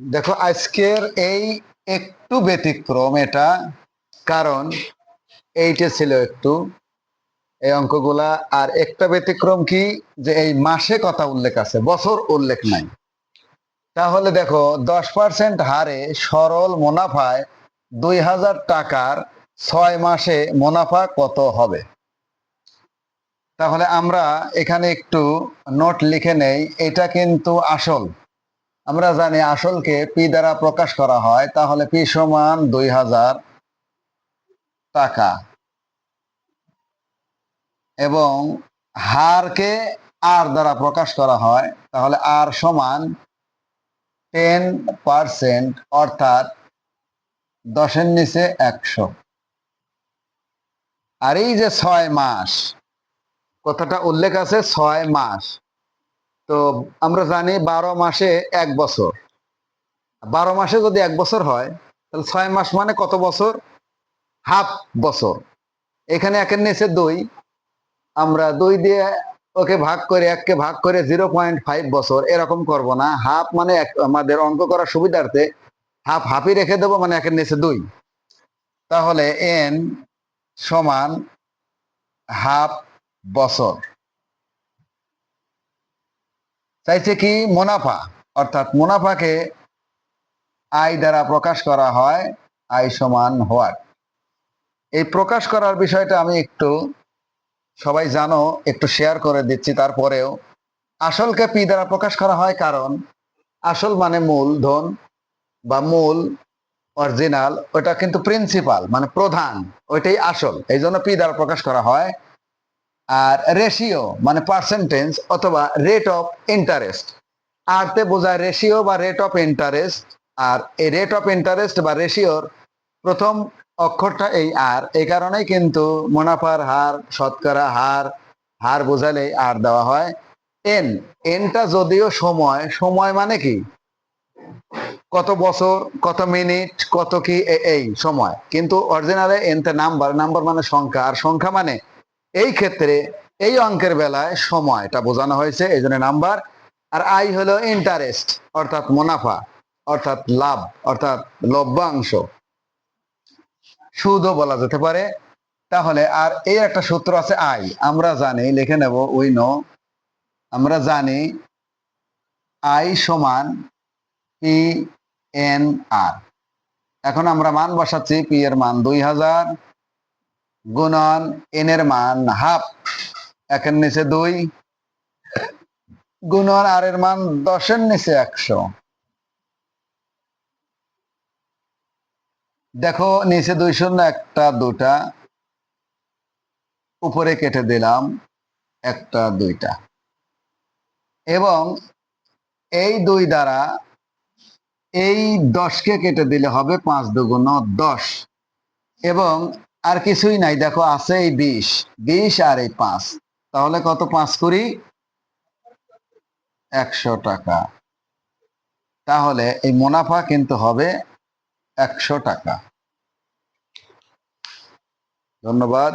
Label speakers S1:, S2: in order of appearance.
S1: দেখো, আজকের এই একটু ব্যতিক্রম এটা, কারণ এইটা ছিল একটু এই অঙ্কগুলা। আর একটা ব্যতিক্রম কি? যে এই মাসে কথা উল্লেখ আছে, বছর উল্লেখ নাই। তাহলে দেখো, দশ পার্সেন্ট হারে সরল মুনাফায় দুই হাজার টাকার ছয় মাসে মুনাফা কত হবে? তাহলে আমরা এখানে একটু নোট লিখে নেই, এটা কিন্তু আসল। আমরা জানি আসলকে পি দ্বারা প্রকাশ করা হয়, তাহলে পি সমান দুই হাজার টাকা। এবং হারকে আর দ্বারা প্রকাশ করা হয়, তাহলে আর সমান টেন পার্সেন্ট, অর্থাৎ দশের নিচে একশো। আর এই যে ছয় মাস, কথাটা উল্লেখ আছে, ছয় মাস। তো আমরা জানি বারো মাসে এক বছর। বারো মাসে যদি এক বছর হয়, তাহলে ছয় মাস মানে কত বছর? হাফ বছর। এখানে একের নিচে দুই। আমরা দুই দিয়ে ওকে ভাগ করে, এককে ভাগ করে জিরো পয়েন্ট ফাইভ বছর। এরকম করব না। হাফ মানে আমাদের অঙ্ক করার সুবিধার্থে হাফ হাফই রেখে দেবো মানে একের নিচে দুই। তাহলে এন সমান হাফ বছর। চাইছে কি মুনাফা, অর্থাৎ মুনাফাকে আয় দ্বারা প্রকাশ করা হয়, আয় সমান হোয়াট এই প্রকাশ করার বিষয়টা আমি একটু, সবাই জানো, একটু শেয়ার করে দিচ্ছি তারপরেও। আসলকে পি দ্বারা প্রকাশ করা হয় কারণ, আসল মানে মূল ধন বা মূল অরিজিনাল ওটা কিন্তু প্রিন্সিপাল মানে প্রধান, ওইটাই আসল। এই জন্য পি দ্বারা প্রকাশ করা হয় আর রেশিও মানে পার্সেন্টেজ অথবা রেট অফ ইন্টারেস্ট আরতে বোঝায় রেশিও বা রেট অফ ইন্টারেস্ট আর এই রেট অফ ইন্টারেস্ট বা রেশিওর প্রথম অক্ষরটা এই আর এই কারণেই কিন্তু মুনাফার হার, শতকরা হার হার বোঝালে আর দেওয়া হয়। এন এনটা যদিও সময় সময় মানে কি? কত বছর, কত মিনিট, কত কি এই সময়। কিন্তু অরিজিনালে এনতে নাম্বার নাম্বার মানে সংখ্যা। আর সংখ্যা মানে এই ক্ষেত্রে এই অঙ্কের বেলায় সময়টা বোঝানো হয়েছে, এই জন্য নাম্বার। আর আই হলো ইন্টারেস্ট অর্থাৎ মুনাফা, অর্থাৎ লাভ, অর্থাৎ লভ্যাংশ। সুদও বলা যেতে পারে। তাহলে আর এই একটা সূত্র আছে আই। আমরা জানি, লিখে নেব উই নো আমরা জানি আই সমান পি এন আর এখন আমরা মান বসাচ্ছি পি এর মান দুই হাজার গুণন, এনের মান হাফ। একের নিচে দুই। গুণন আর এর মান দশের নিচে একশো। দেখো, নিচে দুই শূন্য, একটা দুটা। উপরে কেটে দিলাম, একটা দুইটা। এবং এই দুই দ্বারা এই দশকে কেটে দিলে হবে পাঁচ দুগুণ দশ। এবং আর কিছুই নাই, দেখো আছে এই বিশ বিশ আর এই পাঁচ। তাহলে কত পাঁচ করি? একশো টাকা। তাহলে এই মুনাফা কিন্তু হবে একশো টাকা। ধন্যবাদ।